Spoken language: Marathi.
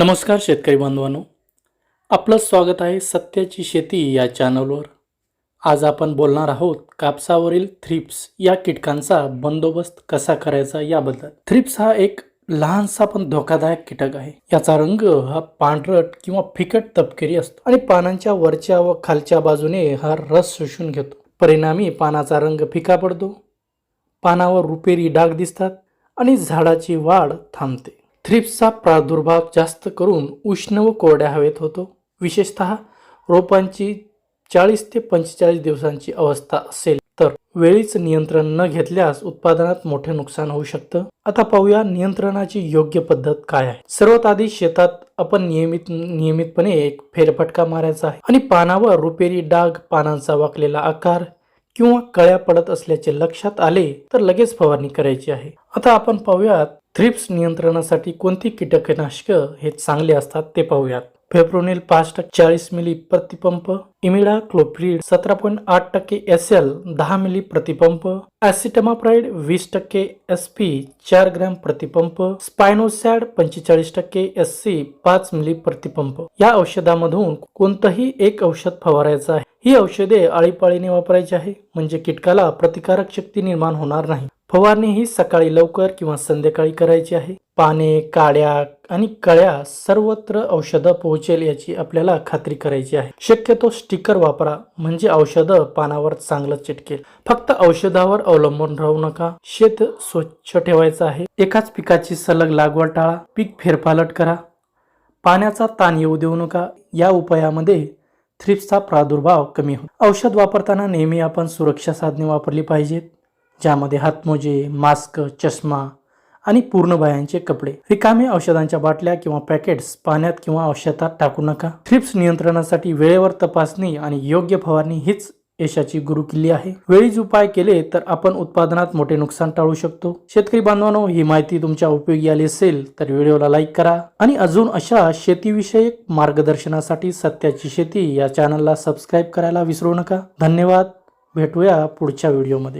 नमस्कार शेतकरी बांधवांनो. आपलं स्वागत आहे सत्याची शेती या चॅनलवर आज आपण बोलणार आहोत कापसावरील थ्रिप्स या कीटकांचा बंदोबस्त कसा करायचा याबद्दल. थ्रिप्स हा एक लहानसा पण धोकादायक कीटक आहे. याचा रंग हा पांढरट किंवा फिकट तपकिरी असतो आणि पानांच्या वरच्या व खालच्या बाजूने हा रस शोषून घेतो. परिणामी पानाचा रंग फिका पडतो पानावर रुपेरी डाग दिसतात आणि झाडाची वाढ थांबते. थ्रिप्सचा प्रादुर्भाव जास्त करून उष्ण व कोरड्या हवेत होतो. विशेषत रोपांची चाळीस ते पंचेचाळीस दिवसांची अवस्था असेल तर वेळीच नियंत्रण न घेतल्यास उत्पादनात मोठे नुकसान होऊ शकतं. आता पाहूया नियंत्रणाची योग्य पद्धत काय आहे. सर्वात आधी शेतात आपण नियमित नियमितपणे एक फेरफटका मारायचा आहे आणि पानावर रुपेरी डाग पानांचा वाकलेला आकार किंवा कळ्या पडत असल्याचे लक्षात आले तर लगेच फवारणी करायची आहे. आता आपण पाहूयात थ्रिप्स नियंत्रणासाठी कोणती कीटकनाशक हे चांगले असतात ते पाहूयात. फेब्रोनिल पाच टक्के चाळीस मिली प्रतिपंप इमिडा क्लोप्रिड सतरा पॉईंट आठ टक्के एस एल दहा मिली प्रतिपंप ॲसिटमाप्राईड वीस टक्के एस पी चार ग्रॅम प्रतिपंप स्पायनोसॅड पंचेचाळीस टक्के एस सी पाच मिली प्रतिपंप. या औषधामधून कोणतंही एक औषध फवारायचं आहे. ही औषधे आळीपाळीने वापरायची आहे म्हणजे कीटकाला प्रतिकारक शक्ती निर्माण होणार नाही. फवारणी ही सकाळी लवकर किंवा संध्याकाळी करायची आहे. पाने काड्या आणि कळ्या सर्वत्र औषधं पोहोचेल याची आपल्याला खात्री करायची आहे. शक्यतो स्टिकर वापरा म्हणजे औषधं पानावर चांगलं चिटकेल. फक्त औषधावर अवलंबून राहू नका. शेत स्वच्छ ठेवायचं आहे. एकाच पिकाची सलग लागवड टाळा. पीक फेरपालट करा. पाण्याचा ताण येऊ देऊ नका. या उपायामध्ये थ्रिप्सचा प्रादुर्भाव कमी होईल औषध वापरताना नेहमी आपण सुरक्षा साधने वापरली पाहिजेत. ज्यामध्ये हातमोजे मास्क चष्मा आणि पूर्ण बायांचे कपडे. रिकामे औषधांच्या बाटल्या किंवा पॅकेट्स पाण्यात किंवा औषधात टाकू नका. थ्रिप्स नियंत्रणासाठी वेळेवर तपासणी आणि योग्य फवारणी हीच यशाची गुरुकिल्ली आहे. वेळीच उपाय केले तर आपण उत्पादनात मोठे नुकसान टाळू शकतो. शेतकरी बांधवांनो ही माहिती तुमच्या उपयोगी आली असेल तर व्हिडिओला लाईक करा आणि अजून अशा शेतीविषयक मार्गदर्शनासाठी सत्याची शेती या चॅनलला सबस्क्राईब करायला विसरू नका. धन्यवाद. भेटूया पुढच्या व्हिडिओमध्ये.